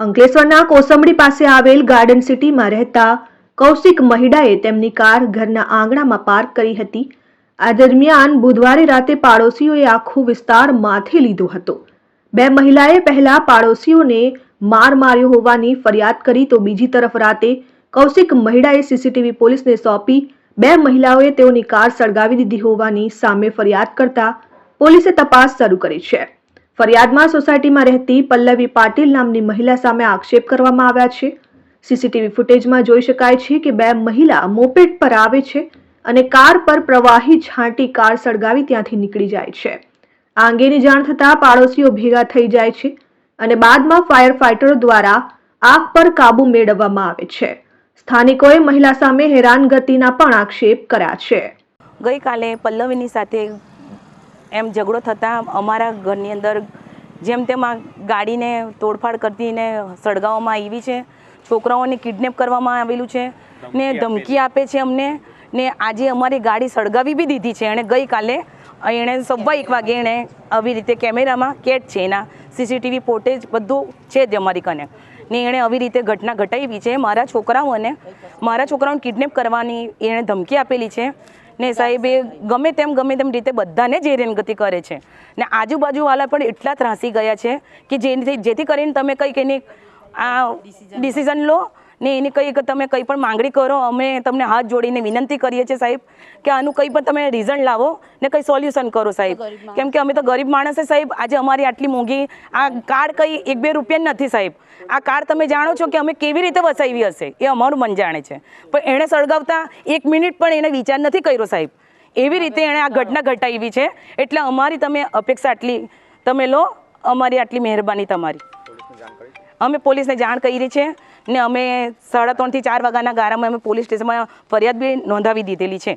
અંકલેશ્વરના કોસંબડી પાસે આવેલ ગાર્ડન સિટીમાં રહેતા કૌશિક મહિડાએ તેમની કાર ઘરના આંગણામાં પાર્ક કરી હતી. આ દરમિયાન બુધવારે રાતે પાડોશીઓએ આખો વિસ્તાર માથે લીધો હતો. બે મહિલાએ પહેલા પાડોશીઓને માર માર્યો હોવાની ફરિયાદ કરી તો બીજી તરફ રાતે કૌશિક મહિડાએ સીસીટીવી પોલીસને સોંપી બે મહિલાઓએ તેઓની કાર સળગાવી દીધી હોવાની સામે ફરિયાદ કરતા પોલીસે તપાસ શરૂ કરી છે. ફરિયાદમાં સોસાયટીમાં રહેતી પલ્લવી પાટીલ નામની મહિલા સામે આક્ષેપ કરવામાં આવ્યા છે. સીસીટીવી ફૂટેજમાં જોઈ શકાય છે કે બે મહિલા મોપેડ પર આવે છે અને કાર પર પ્રવાહી છાંટી કાર સળગાવી ત્યાંથી નીકળી જાય છે. આ અંગેની જાણ થતાં પાડોશીઓ ભેગા થઈ જાય છે અને બાદમાં ફાયર ફાઇટરો દ્વારા આગ પર કાબુ મેળવવામાં આવે છે. સ્થાનિકોએ મહિલા સામે હેરાનગતિના પણ આક્ષેપ કર્યા છે. ગઈકાલે પલ્લવીની સાથે એમ ઝઘડો થતાં અમારા ઘરની અંદર જેમ તેમ આ ગાડીને તોડફાડ કરતીને સળગાવવામાં આવી છે છોકરાઓને કિડનેપ કરવામાં આવેલું છે ને ધમકી આપે છે અમને ને આજે અમારી ગાડી સળગાવી બી દીધી છે. એણે ગઈકાલે એણે સવા એક વાગે એણે આવી રીતે કેમેરામાં કેટ છે. એના સીસીટીવી ફોટેજ બધું છે જ અમારી કને. ને એણે આવી રીતે ઘટના ઘટાવી છે. મારા છોકરાઓને મારા છોકરાઓને કિડનેપ કરવાની એણે ધમકી આપેલી છે. ને સાહેબ એ ગમે તેમ ગમે તેમ રીતે બધાને જે રેનગતિ કરે છે. ને આજુબાજુવાળા પણ એટલા ત્રાસી ગયા છે કે જેથી જેથી કરીને તમે કંઈક એની આ ડિસિઝન લો. ને એની કંઈ તમે કંઈ પણ માંગણી કરો અમે તમને હાથ જોડીને વિનંતી કરીએ છીએ સાહેબ કે આનું કંઈ પણ તમે રિઝલ્ટ લાવો ને કંઈ સોલ્યુશન કરો સાહેબ. કેમ કે અમે તો ગરીબ માણસે સાહેબ. આજે અમારી આટલી મોંઘી આ કાર્ડ કંઈ એક બે રૂપિયા નથી સાહેબ. આ કાર્ડ તમે જાણો છો કે અમે કેવી રીતે વસાવી હશે? એ અમારું મન જાણે છે. પણ એણે સળગાવતા એક મિનિટ પણ એને વિચાર નથી કર્યો સાહેબ. એવી રીતે એણે આ ઘટના ઘટાવી છે. એટલે અમારી તમે અપેક્ષા આટલી તમે લો અમારી આટલી મહેરબાની તમારી. અમે પોલીસને જાણ કરી છે ને અમે સાડા ત્રણથી ચાર વાગ્યાના ગારામાં અમે પોલીસ સ્ટેશનમાં ફરિયાદ બી નોંધાવી દીધેલી છે.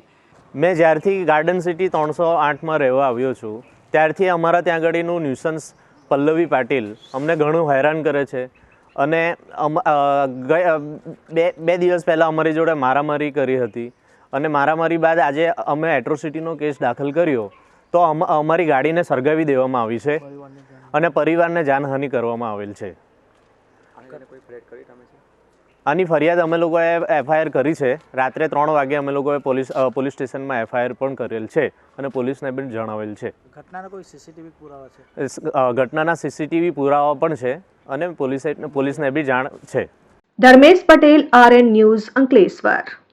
મેં જ્યારથી ગાર્ડન સિટી ત્રણસો આઠમાં રહેવા આવ્યો છું, ત્યારથી અમારા ત્યાં આગળનું ન્યુસન્સ પલ્લવી પાટીલ અમને ઘણું હેરાન કરે છે અને બે બે દિવસ પહેલાં અમારી જોડે મારામારી કરી હતી અને મારામારી બાદ આજે અમે એટ્રોસિટીનો કેસ દાખલ કર્યો, તો અમ- અમારી ગાડીને સળગાવી દેવામાં આવી છે અને પરિવારને જાનહાનિ કરવામાં આવેલ છે. આની ફરિયાદ અમે લોકોએ એફઆઈઆર કરી છે. રાત્રે ત્રણ વાગે અમે લોકોએ પોલીસ પોલીસ સ્ટેશનમાં એફઆઈઆર પણ કરેલ છે અને પોલીસને પણ જણાવેલ છે. ઘટનાના કોઈ સીસીટીવી પુરાવા છે? ઘટનાના સીસીટીવી પુરાવા પણ છે અને પોલીસે પોલીસને બી જાણ છે. Dharmesh Patel RN news Ankleshwar.